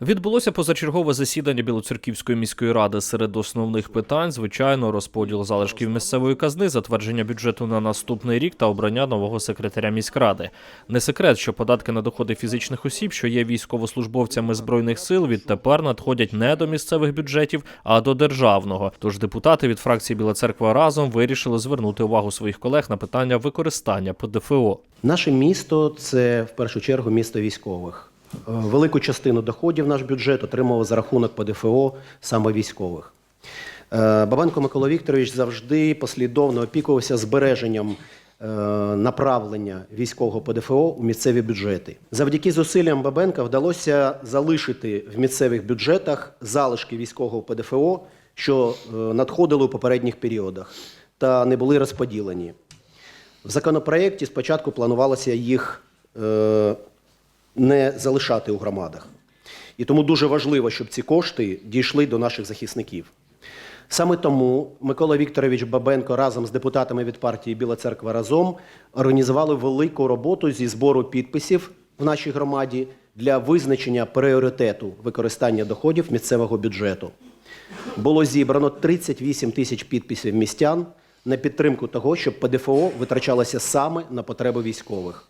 Відбулося позачергове засідання Білоцерківської міської ради. Серед основних питань, звичайно, розподіл залишків місцевої казни, затвердження бюджету на наступний рік та обрання нового секретаря міськради. Не секрет, що податки на доходи фізичних осіб, що є військовослужбовцями збройних сил, відтепер надходять не до місцевих бюджетів, а до державного. Тож депутати від фракції Біла Церква разом вирішили звернути увагу своїх колег на питання використання ПДФО. Наше місто це в першу чергу місто військових. Велику частину доходів наш бюджет отримував за рахунок ПДФО саме військових. Е, Бабенко Микола Вікторович завжди послідовно опікувався збереженням е, направлення військового ПДФО у місцеві бюджети. Завдяки зусиллям Бабенка вдалося залишити в місцевих бюджетах залишки військового ПДФО, що е, надходили у попередніх періодах та не були розподілені. В законопроєкті спочатку планувалося їх не залишати у громадах. І тому дуже важливо, щоб ці кошти дійшли до наших захисників. Саме тому Микола Вікторович Бабенко разом з депутатами від партії Біла Церква разом організували велику роботу зі збору підписів в нашій громаді для визначення пріоритету використання доходів місцевого бюджету. Було зібрано 38 тисяч підписів містян на підтримку того, щоб ПДФО витрачалося саме на потреби військових.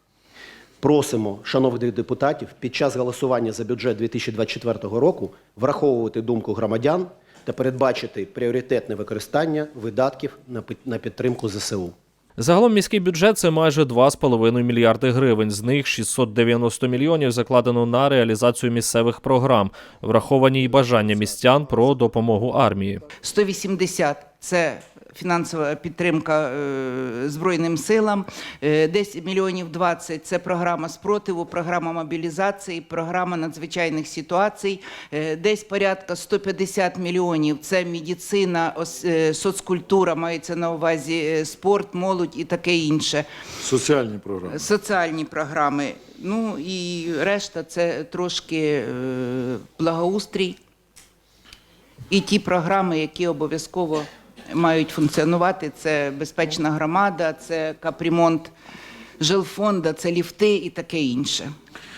Просимо шановних депутатів під час голосування за бюджет 2024 року враховувати думку громадян та передбачити пріоритетне використання видатків на пи- на підтримку ЗСУ. Загалом міський бюджет це майже 2,5 мільярди гривень. З них 690 мільйонів закладено на реалізацію місцевих програм, враховані й бажання містян про допомогу армії. 180 – це фінансова підтримка е, Збройним силам, е, 10 мільйонів 20 – це програма спротиву, програма мобілізації, програма надзвичайних ситуацій, е, десь порядка 150 мільйонів – це медицина, соцкультура, мається на увазі спорт, молодь і таке інше. Соціальні програми. Соціальні програми. Ну і решта це трошки благоустрій і ті програми, які обов'язково мають функціонувати. Це безпечна громада, це капремонт жилфонда, це ліфти і таке інше.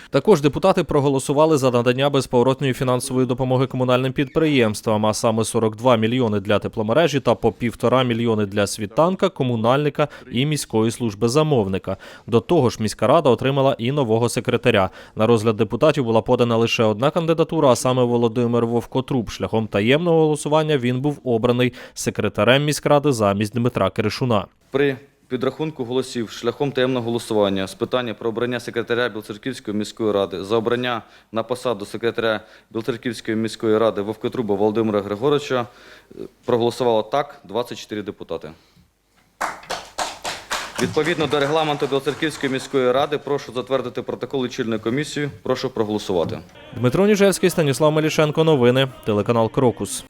Також депутати проголосували за надання безповоротної фінансової допомоги комунальним підприємствам, а саме 42 мільйони для тепломережі та по півтора мільйони для світанка, комунальника і міської служби замовника. До того ж, міська рада отримала і нового секретаря. На розгляд депутатів була подана лише одна кандидатура, а саме Володимир Вовкотруб. Шляхом таємного голосування він був обраний секретарем міськради замість Дмитра Киришуна. При підрахунку голосів шляхом таємного голосування з питання про обрання секретаря Білоцерківської міської ради за обрання на посаду секретаря Білоцерківської міської ради Вовкотруба Володимира Григоровича е, проголосувало так 24 депутати. Відповідно до регламенту Білоцерківської міської ради, прошу затвердити протокол лічильної комісії. Прошу проголосувати. Дмитро Ніжевський, Станіслав Малішенко. Новини. Телеканал Крокус.